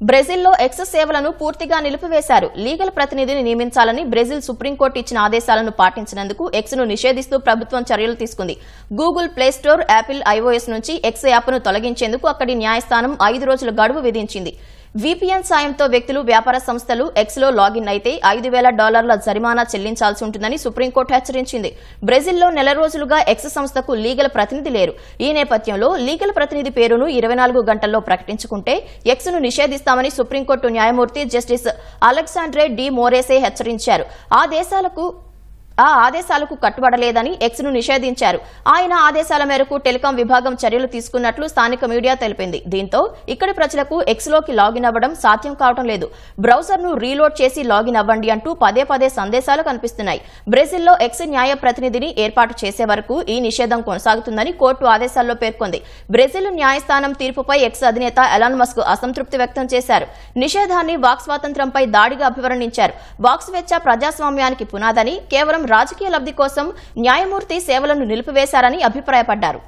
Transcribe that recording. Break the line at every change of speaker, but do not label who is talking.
బ్రెజిల్లో ఎక్స్ సేవలను పూర్తిగా నిలిపివేశారు. లీగల్ ప్రతినిధిని నియమించాలని బ్రెజిల్ సుప్రీంకోర్టు ఇచ్చిన ఆదేశాలను పాటించినందుకు ఎక్స్ను నిషేధిస్తూ ప్రభుత్వం చర్యలు తీసుకుంది. Google Play Store Apple iOS నుంచి ఎక్స్ యాప్ను తొలగించేందుకు అక్కడి న్యాయస్థానం ఐదు రోజుల గడువు విధించింది. వీపీఎన్ సాయంతో వ్యక్తులు వ్యాపార సంస్థలు ఎక్స్లో లాగిన్ అయితే ఐదు వేల డాలర్ల జరిమానా చెల్లించాల్సి ఉంటుందని సుప్రీంకోర్టు హెచ్చరించింది. బ్రెజిల్లో నెల రోజులుగా ఎక్స్ సంస్థకు లీగల్ ప్రతినిధి లేరు. ఈ నేపథ్యంలో లీగల్ ప్రతినిధి పేరును ఇరవై నాలుగు గంటల్లో ప్రకటించుకుంటే ఎక్స్ను నిషేధిస్తామని సుప్రీంకోర్టు న్యాయమూర్తి జస్టిస్ అలెగ్జాండ్రే డి మోరేసే హెచ్చరించారు. ఆ దేశాలకు ఆ ఆదేశాలకు కట్టుబడలేదని ఎక్స్ను నిషేధించారు. ఆయన ఆదేశాల మేరకు టెలికాం విభాగం చర్యలు తీసుకున్నట్లు స్థానిక మీడియా తెలిపింది. దీంతో ఇక్కడి ప్రజలకు ఎక్స్లోకి లాగిన్ అవ్వడం సాధ్యం కావడం లేదు. బ్రౌజర్ను రీలోడ్ చేసి లాగిన్ అవ్వండి అంటూ పదే పదే సందేశాలు కనిపిస్తున్నాయి. బ్రెజిల్లో ఎక్స్ న్యాయ ప్రతినిధిని ఏర్పాటు చేసే వరకు ఈ నిషేధం కొనసాగుతుందని కోర్టు ఆదేశాల్లో పేర్కొంది. బ్రెజిల్ న్యాయస్థానం తీర్పుపై ఎక్స్ అధినేత ఎలాన్ మస్క్ అసంతృప్తి వ్యక్తం చేశారు. నిషేధాన్ని వాక్ స్వాతంత్ర్యంపై దాడిగా అభివర్ణించారు. వాక్ స్వేచ్ఛ ప్రజాస్వామ్యానికి పునాదని కేవలం రాజకీయ లబ్ధి కోసం న్యాయమూర్తి సేవలను నిలిపివేశారని అభిప్రాయపడ్డారు